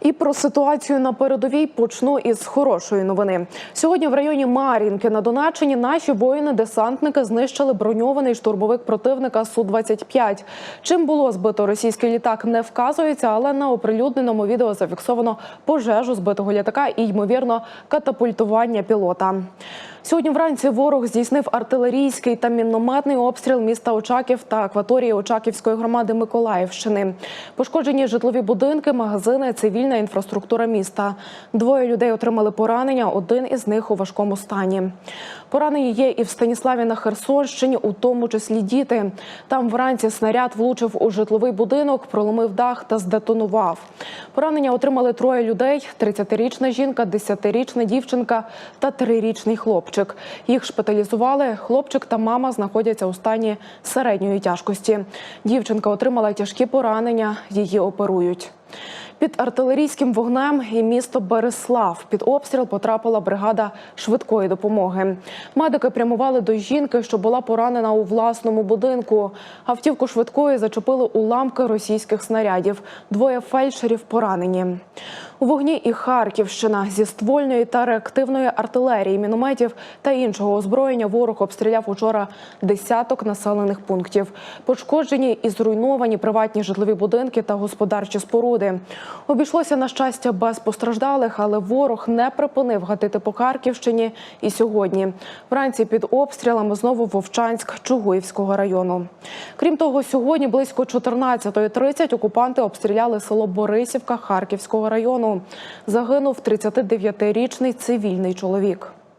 І про ситуацію на передовій почну із хорошої новини. Сьогодні в районі Мар'їнки на Донеччині наші воїни-десантники знищили броньований штурмовик противника су 25 Чим було збито російський літак, не вказується, але на оприлюдненому відео зафіксовано пожежу збитого літака і ймовірно катапультування пілота. Сьогодні вранці ворог здійснив артилерійський та мінометний обстріл міста Очаків та акваторії Очаківської громади Миколаївщини. Пошкоджені житлові будинки, магазини, цивільна інфраструктура міста. Двоє людей отримали поранення. Один із них у важкому стані. Поранені є і в Станіславі на Херсонщині, у тому числі діти. Там вранці снаряд влучив у житловий будинок, проломив дах та здетонував. Поранення отримали троє людей: – 30-річна жінка, 10-річна дівчинка та 3-річний хлопчик. Їх шпиталізували. Хлопчик та мама знаходяться у стані середньої тяжкості. Дівчинка отримала тяжкі поранення. Її оперують. Під артилерійським вогнем і місто Береслав під обстріл потрапила бригада швидкої допомоги. Медики прямували до жінки, що була поранена у власному будинку. Автівку швидкої зачепили уламки російських снарядів. Двоє фельдшерів поранені. У вогні і Харківщина зі ствольної та реактивної артилерії, мінометів та іншого озброєння ворог обстріляв учора десяток населених пунктів. Пошкоджені і зруйновані приватні житлові будинки та господарчі споруди. Обійшлося на щастя без постраждалих, але ворог не припинив гатити по Харківщині і сьогодні. Вранці під обстрілами знову Вовчанськ Чугуївського району. Крім того, сьогодні близько 14.30 окупанти обстріляли село Борисівка Харківського району. Загинув 39-річний цивільний чоловік.